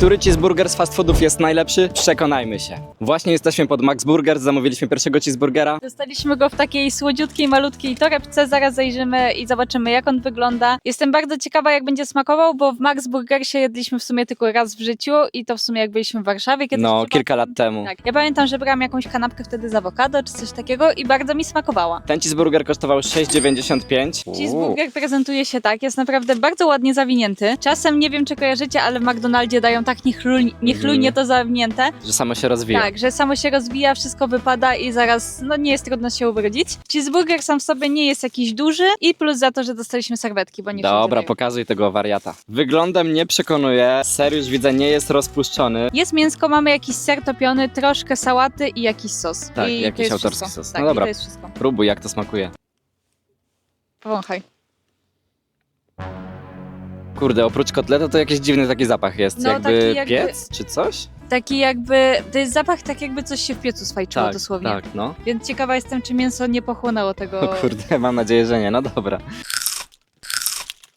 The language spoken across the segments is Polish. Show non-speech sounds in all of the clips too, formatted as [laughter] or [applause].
Który cheeseburger z fast foodów jest najlepszy? Przekonajmy się. Właśnie jesteśmy pod Max Burger, zamówiliśmy pierwszego cheeseburgera. Dostaliśmy go w takiej słodziutkiej, malutkiej torebce. Zaraz zajrzymy i zobaczymy, jak on wygląda. Jestem bardzo ciekawa, jak będzie smakował, bo w Max Burgersie jedliśmy w sumie tylko raz w życiu i to w sumie jak byliśmy w Warszawie. Kiedyś No, chyba- kilka lat temu. Tak. Ja pamiętam, że brałam jakąś kanapkę wtedy z awokado czy coś takiego i bardzo mi smakowała. Ten cheeseburger kosztował 6,95. Cheeseburger prezentuje się tak, jest naprawdę bardzo ładnie zawinięty. Czasem nie wiem, czy kojarzycie, ale w McDonaldzie dają tak niechluj, niechlujnie Mhm. to zawinięte. Że samo się rozwija. Tak, że samo się rozwija, wszystko wypada i zaraz, no nie jest trudno się ubrudzić. Cheeseburger sam w sobie nie jest jakiś duży i plus za to, że dostaliśmy serwetki, bo nie Dobra, pokazuj tego wariata. Wyglądem nie przekonuje, ser już widzę nie jest rozpuszczony. Jest mięsko, mamy jakiś ser topiony, troszkę sałaty i jakiś sos. Tak, I jakiś jest autorski wszystko. sos. Tak, No dobra. i to jest wszystko. Próbuj, jak to smakuje. Powąchaj. Kurde, oprócz kotleta to jakiś dziwny taki zapach jest. No, jakby, taki jakby- piec czy coś? Taki jakby, to jest zapach tak jakby coś się w piecu swajczyło tak, dosłownie. tak, no. Więc ciekawa jestem, czy mięso nie pochłonęło tego. O kurde, mam nadzieję, że nie. No dobra.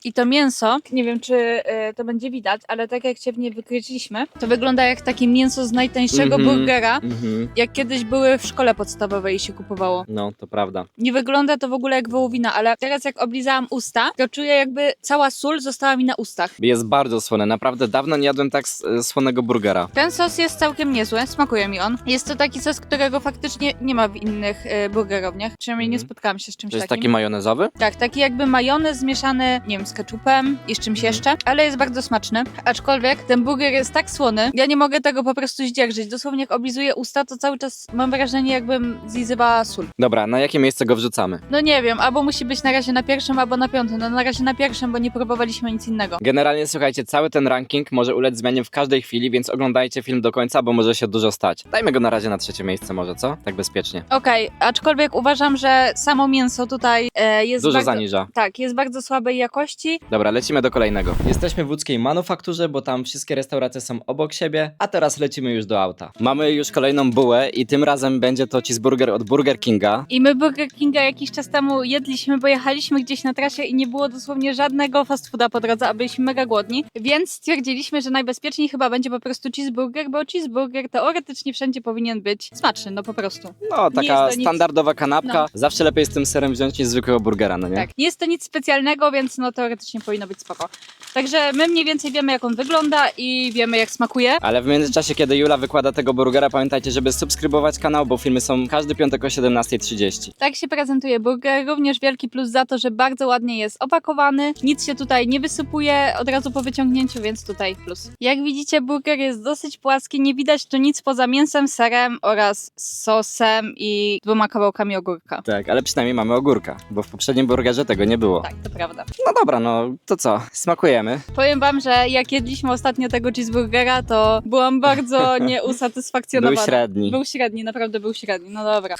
I to mięso, nie wiem czy y, to będzie widać, ale tak jak cię w nie wykryliśmy, to wygląda jak takie mięso z najtańszego Mhm. burgera, Mhm. jak kiedyś były w szkole podstawowej i się kupowało. No, to prawda. Nie wygląda to w ogóle jak wołowina, ale teraz jak oblizałam usta, to czuję jakby cała sól została mi na ustach. Jest bardzo słone. Naprawdę dawno nie jadłem tak s- słonego burgera. Ten sos jest całkiem niezły, smakuje mi on. Jest to taki sos, którego faktycznie nie ma w innych y, burgerowniach, przynajmniej nie Mhm. spotkałam się z czymś To jest takim. taki majonezowy? Tak, taki jakby majonez zmieszany, nie wiem, z ketchupem i z czymś Mhm. jeszcze, ale jest bardzo smaczny. Aczkolwiek ten burger jest tak słony, ja nie mogę tego po prostu zdzierżyć. Dosłownie jak oblizuję usta, to cały czas mam wrażenie, jakbym zlizywała sól. Dobra, na jakie miejsce go wrzucamy? No nie wiem, albo musi być na razie na pierwszym, albo na piątym. No na razie na pierwszym, bo nie próbowaliśmy nic innego. Generalnie słuchajcie, cały ten ranking może ulec zmianie w każdej chwili, więc oglądajcie film do końca, bo może się dużo stać. Dajmy go na razie na trzecie miejsce może, co? Tak bezpiecznie. Okej, aczkolwiek uważam, że samo mięso tutaj e, jest Dużo bardzo... zaniża. Tak, jest bardzo słabej jakości. Dobra, lecimy do kolejnego. Jesteśmy w łódzkiej manufakturze, bo tam wszystkie restauracje są obok siebie, a teraz lecimy już do auta. Mamy już kolejną bułę i tym razem będzie to cheeseburger od Burger Kinga. I my Burger Kinga jakiś czas temu jedliśmy, bo jechaliśmy gdzieś na trasie i nie było dosłownie żadnego fast fooda po drodze, a byliśmy mega głodni. Więc stwierdziliśmy, że najbezpieczniej chyba będzie po prostu cheeseburger, bo cheeseburger teoretycznie wszędzie powinien być smaczny, no po prostu. No, taka jest to nic- standardowa kanapka. No. Zawsze lepiej z tym serem wziąć niż zwykłego burgera, no nie? Tak, nie jest to nic specjalnego, więc no teoretycznie powinno być spoko. Także my mniej więcej wiemy, jak on wygląda i wiemy, jak smakuje. Ale w międzyczasie, kiedy Jula wykłada tego burgera, pamiętajcie, żeby subskrybować kanał, bo filmy są każdy piątek o 17.30. Tak się prezentuje burger. Również wielki plus za to, że bardzo ładnie jest opakowany. Nic się tutaj nie wysypuje od razu po wyciągnięciu, więc tutaj plus. Jak widzicie, burger jest dosyć płaski. Nie widać tu nic poza mięsem, serem oraz sosem i dwoma kawałkami ogórka. Tak, ale przynajmniej mamy ogórka, bo w poprzednim burgerze tego nie było. Tak, to prawda. No dobra, no to co? Smakujemy. Powiem wam, że jak jedliśmy ostatnio tego cheeseburgera, to byłam bardzo [laughs] nieusatysfakcjonowana. Był średni. Był średni, naprawdę był średni. No dobra.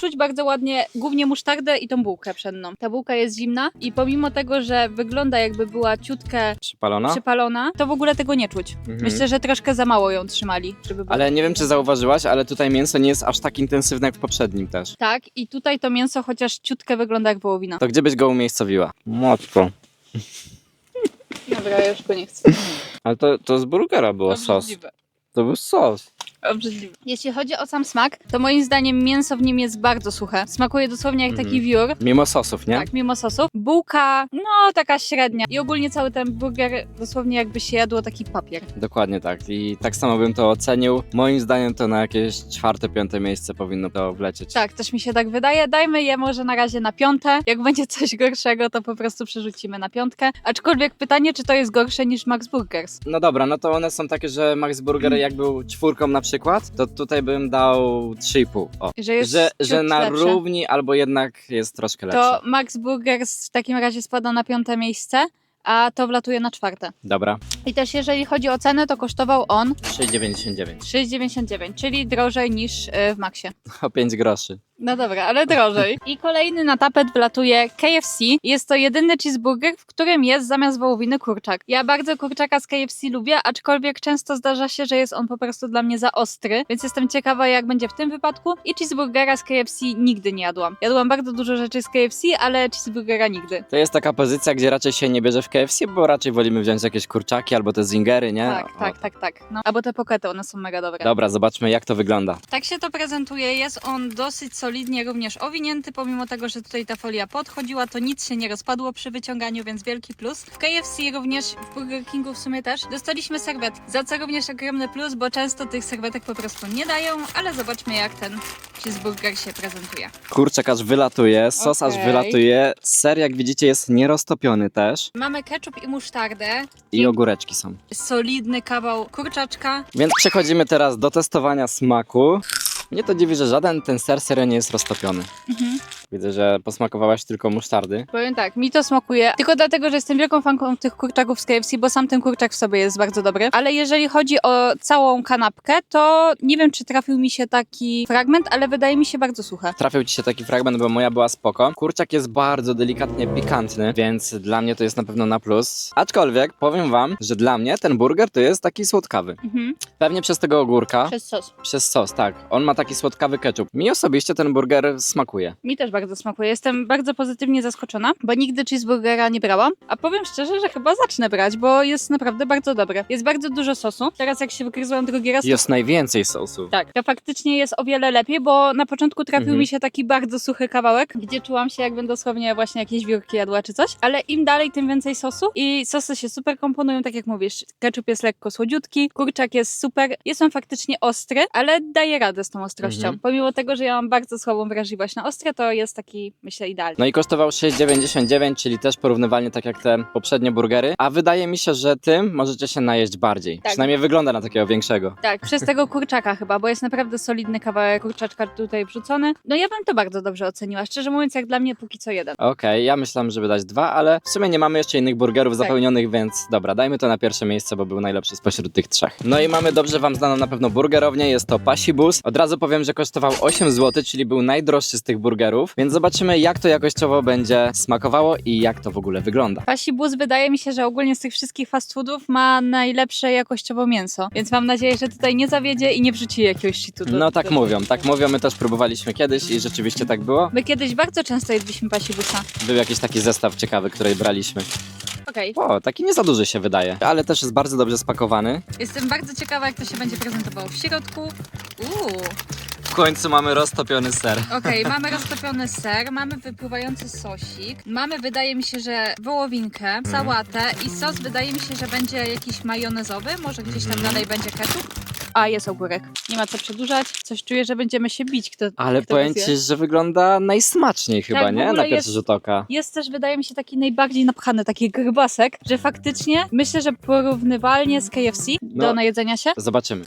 Czuć bardzo ładnie głównie musztardę i tą bułkę pszenną. Ta bułka jest zimna i pomimo tego, że wygląda jakby była ciutkę Przypalona? przypalona, to w ogóle tego nie czuć. Mhm. Myślę, że troszkę za mało ją trzymali, żeby było. Ale nie wiem, czy zauważyłaś, ale tutaj mięso nie jest aż tak intensywne jak w poprzednim też. Tak, i tutaj to mięso chociaż ciutkę wygląda jak wołowina. To gdzie byś go umiejscowiła? Mocno. Dobra, ja już go nie chcę. Ale to, to z burgera było sos. Obrzydliwe. To był sos. Obrzydliwe. Jeśli chodzi o sam smak, to moim zdaniem mięso w nim jest bardzo suche. Smakuje dosłownie jak taki Mhm. wiór. Mimo sosów, nie? Tak, mimo sosów. Bułka, no taka średnia. I ogólnie cały ten burger dosłownie jakby się jadło taki papier. Dokładnie tak. I tak samo bym to ocenił. Moim zdaniem to na jakieś czwarte, piąte miejsce powinno to wlecieć. Tak, też mi się tak wydaje. Dajmy je może na razie na piąte. Jak będzie coś gorszego, to po prostu przerzucimy na piątkę. Aczkolwiek pytanie, czy to jest gorsze niż Max Burgers? No dobra, no to one są takie, że Max Burger jak był czwórką na przykład, to tutaj bym dał 3,5. O. Że jest Że, ciut że na lepsze. równi albo jednak jest troszkę lepsze. To Max Burgers w takim razie spada na piąte miejsce, a to wlatuje na czwarte. Dobra. I też jeżeli chodzi o cenę, to kosztował on 6,99. 6,99, czyli drożej niż y, w Maxie. O 5 groszy. No dobra, ale drożej. I kolejny na tapet wlatuje KFC. Jest to jedyny cheeseburger, w którym jest zamiast wołowiny kurczak. Ja bardzo kurczaka z KFC lubię, aczkolwiek często zdarza się, że jest on po prostu dla mnie za ostry, więc jestem ciekawa jak będzie w tym wypadku. I cheeseburgera z KFC nigdy nie jadłam. Jadłam bardzo dużo rzeczy z KFC, ale cheeseburgera nigdy. To jest taka pozycja, gdzie raczej się nie bierze w KFC, bo raczej wolimy wziąć jakieś kurczaki albo te zingery, nie? Tak, O, tak, tak, tak. No. Albo te pokety, one są mega dobre. Dobra, zobaczmy jak to wygląda. Tak się to prezentuje. Jest on dosyć solidnie również owinięty, pomimo tego, że tutaj ta folia podchodziła, to nic się nie rozpadło przy wyciąganiu, więc wielki plus. W KFC również, w Burger Kingu w sumie też, dostaliśmy serwetki, za co również ogromny plus, bo często tych serwetek po prostu nie dają, ale zobaczmy jak ten cheeseburger się prezentuje. Kurczak aż wylatuje, sos aż Okej. wylatuje, ser jak widzicie jest nieroztopiony też Mamy ketchup i musztardę, i ogóreczki są. solidny kawał kurczaczka. Więc przechodzimy teraz do testowania smaku. Mnie to dziwi, że żaden ten ser serio nie jest roztopiony. Mhm. Widzę, że posmakowałaś tylko musztardy. Powiem tak, mi to smakuje tylko dlatego, że jestem wielką fanką tych kurczaków z KFC, bo sam ten kurczak w sobie jest bardzo dobry. Ale jeżeli chodzi o całą kanapkę, to nie wiem, czy trafił mi się taki fragment, ale wydaje mi się bardzo suche. Trafił ci się taki fragment, bo moja była spoko. Kurczak jest bardzo delikatnie pikantny, więc dla mnie to jest na pewno na plus. Aczkolwiek powiem wam, że dla mnie ten burger to jest taki słodkawy. Mhm. Pewnie przez tego ogórka, Przez sos. przez sos, tak. On ma taki słodkawy ketchup. Mi osobiście ten burger smakuje. Mi też bardzo smakuje. Jestem bardzo pozytywnie zaskoczona, bo nigdy cheeseburgera nie brałam. A powiem szczerze, że chyba zacznę brać, bo jest naprawdę bardzo dobry. Jest bardzo dużo sosu. Teraz jak się wygryzłam drugi raz, Jest najwięcej sosu. Tak, to faktycznie jest o wiele lepiej, bo na początku trafił Mhm. mi się taki bardzo suchy kawałek, gdzie czułam się jakbym dosłownie właśnie jakieś wiórki jadła czy coś, ale im dalej, tym więcej sosu i sosy się super komponują, tak jak mówisz. Ketchup jest lekko słodziutki, kurczak jest super, jest on faktycznie ostry, ale daje radę z tą ostrością. Mhm. Pomimo tego, że ja mam bardzo słabą wrażliwość na ostre, to jest taki, myślę, idealny. No i kosztował 6,99, czyli też porównywalnie tak jak te poprzednie burgery. A wydaje mi się, że tym możecie się najeść bardziej. Tak. Przynajmniej wygląda na takiego większego. Tak, przez tego kurczaka chyba, bo jest naprawdę solidny kawałek kurczaczka tutaj wrzucony. No ja bym to bardzo dobrze oceniła. Szczerze mówiąc, jak dla mnie póki co jeden. Okej, ja myślałem, żeby dać dwa, ale w sumie nie mamy jeszcze innych burgerów Tak. zapełnionych, więc dobra, dajmy to na pierwsze miejsce, bo był najlepszy spośród tych trzech. No i mamy dobrze wam znaną na pewno burgerownię, jest to Pasibus. Od razu powiem, że kosztował 8 zł, czyli był najdroższy z tych burgerów, więc zobaczymy jak to jakościowo będzie smakowało i jak to w ogóle wygląda. Pasi Bus wydaje mi się, że ogólnie z tych wszystkich fast foodów ma najlepsze jakościowo mięso, więc mam nadzieję, że tutaj nie zawiedzie i nie wrzuci jakiegoś shitu. do- No tak do- mówią, tak mówią, my też próbowaliśmy kiedyś i rzeczywiście tak było. My kiedyś bardzo często jedliśmy Pasi Busa. Był jakiś taki zestaw ciekawy, który braliśmy. Okej. O, taki nie za duży się wydaje, ale też jest bardzo dobrze spakowany. Jestem bardzo ciekawa, jak to się będzie prezentowało w środku. Uuu. W końcu mamy roztopiony ser. Okej, [laughs] mamy roztopiony ser, mamy wypływający sosik, mamy wydaje mi się, że wołowinkę, sałatę i sos wydaje mi się, że będzie jakiś majonezowy, może gdzieś tam Mhm. dalej będzie ketchup. A, jest ogórek. Nie ma co przedłużać. Coś czuję, że będziemy się bić, kto Ale kto powiem ci, że wygląda najsmaczniej chyba, Tak, w nie? ogóle Na pierwszy jest- rzut oka. Jest też, wydaje mi się, taki najbardziej napchany, taki grubasek, że faktycznie myślę, że porównywalnie z KFC do No. najedzenia się. Zobaczymy.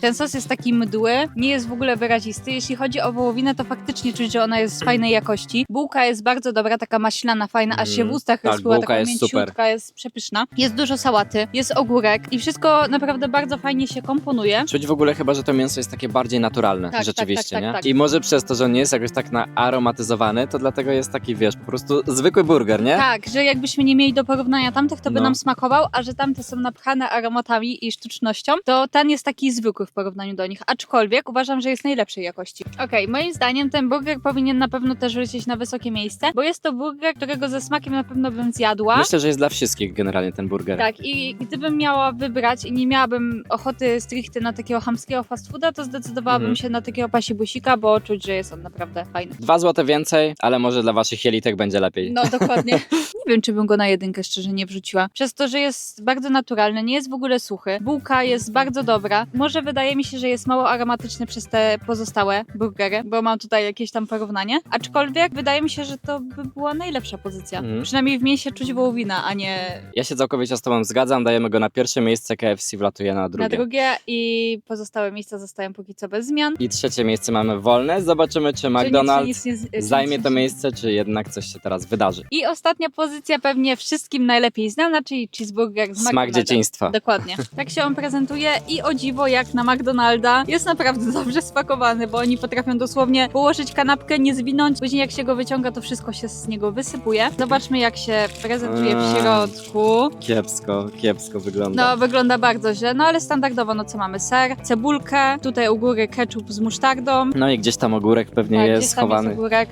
Ten sos jest taki mdły, nie jest w ogóle wyrazisty. Jeśli chodzi o wołowinę, to faktycznie czuć, że ona jest z fajnej jakości. Bułka jest bardzo dobra, taka maślana, fajna, aż się w Mm. ustach Tak, rozpływa, bułka taka jest super. mięciutka, jest przepyszna. Jest dużo sałaty, jest ogórek i wszystko naprawdę bardzo fajnie się komponuje. Czuć w ogóle chyba, że to mięso jest takie bardziej naturalne, Tak, rzeczywiście, tak, tak, nie? tak, tak. I może przez to, że on nie jest jakoś tak naaromatyzowany, to dlatego jest taki, wiesz, po prostu zwykły burger, nie? Tak, że jakbyśmy nie mieli do porównania tamtych, to by No. nam smakował, a że tamte są napchane aromatami i sztucznością, to ten jest taki zwykły w porównaniu do nich. Aczkolwiek uważam, że jest najlepszej jakości. Okej, moim zdaniem ten burger powinien na pewno też wrócić na wysokie miejsce, bo jest to burger, którego ze smakiem na pewno bym zjadła. Myślę, że jest dla wszystkich generalnie ten burger. Tak, i gdybym miała wybrać i nie miałabym ochoty stricte na takiego hamskiego fast fooda, to zdecydowałabym Mhm. się na takiego pasibusika, bo czuć, że jest on naprawdę fajny. Dwa złote więcej, ale może dla waszych jelitek będzie lepiej. No, dokładnie. [laughs] nie wiem, czy bym go na jedynkę szczerze nie wrzuciła. Przez to, że jest bardzo naturalny, nie jest w ogóle suchy. Bułka jest bardzo dobra. Może wydaje mi się, że jest mało aromatyczny przez te pozostałe burgery, bo mam tutaj jakieś tam porównanie. Aczkolwiek wydaje mi się, że to by była najlepsza pozycja. Mhm. Przynajmniej w mięsie czuć wołowina, a nie Ja się całkowicie z tobą zgadzam, dajemy go na pierwsze miejsce, KFC wlatuje na drugie. na drugie i pozostałe miejsca zostają póki co bez zmian. I trzecie miejsce mamy wolne. Zobaczymy, czy nic się McDonald's nic nie z- zajmie to miejsce, czy jednak coś się teraz wydarzy. I ostatnia pozycja pewnie wszystkim najlepiej znana, czyli cheeseburger z Smak McDonalda. dzieciństwa. Dokładnie. Tak się on prezentuje i o dziwo jak na na McDonalda. Jest naprawdę [laughs] dobrze spakowany, bo oni potrafią dosłownie położyć kanapkę, nie zwinąć. Później jak się go wyciąga, to wszystko się z niego wysypuje. Zobaczmy jak się prezentuje w Eee. środku. Kiepsko, kiepsko wygląda. No, wygląda bardzo źle, no ale standardowo, no co mamy? Ser, cebulkę, tutaj u góry ketchup z musztardą. No i gdzieś tam ogórek pewnie Tak, jest gdzieś tam schowany. jest ogórek.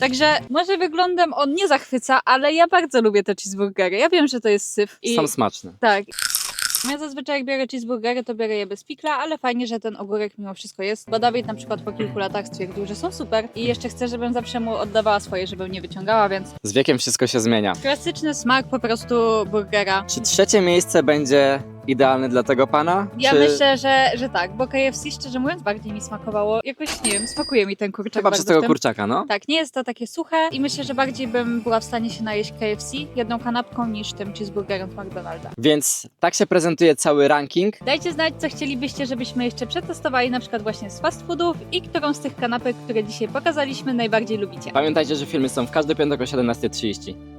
Także może wyglądem on nie zachwyca, ale ja bardzo lubię te cheeseburgery. Ja wiem, że to jest syf. I... Są smaczne. Tak. Ja zazwyczaj jak biorę cheeseburgery, to biorę je bez pikla, ale fajnie, że ten ogórek mimo wszystko jest, bo Dawid na przykład po kilku latach stwierdził, że są super i jeszcze chce, żebym zawsze mu oddawała swoje, żebym nie wyciągała, więc Z wiekiem wszystko się zmienia. klasyczny smak po prostu burgera. Czy trzecie miejsce będzie idealne dla tego pana? Ja Czy... myślę, że, że tak, bo KFC szczerze mówiąc bardziej mi smakowało. Jakoś nie wiem, smakuje mi ten kurczak Chyba przez tego kurczaka, no? Tak, nie jest to takie suche i myślę, że bardziej bym była w stanie się najeść KFC jedną kanapką niż tym cheeseburgerem z McDonalda. Więc tak się prezentuje cały ranking. Dajcie znać, co chcielibyście, żebyśmy jeszcze przetestowali, na przykład właśnie z fast foodów i którą z tych kanapek, które dzisiaj pokazaliśmy, najbardziej lubicie. Pamiętajcie, że filmy są w każdy piątek o 17.30.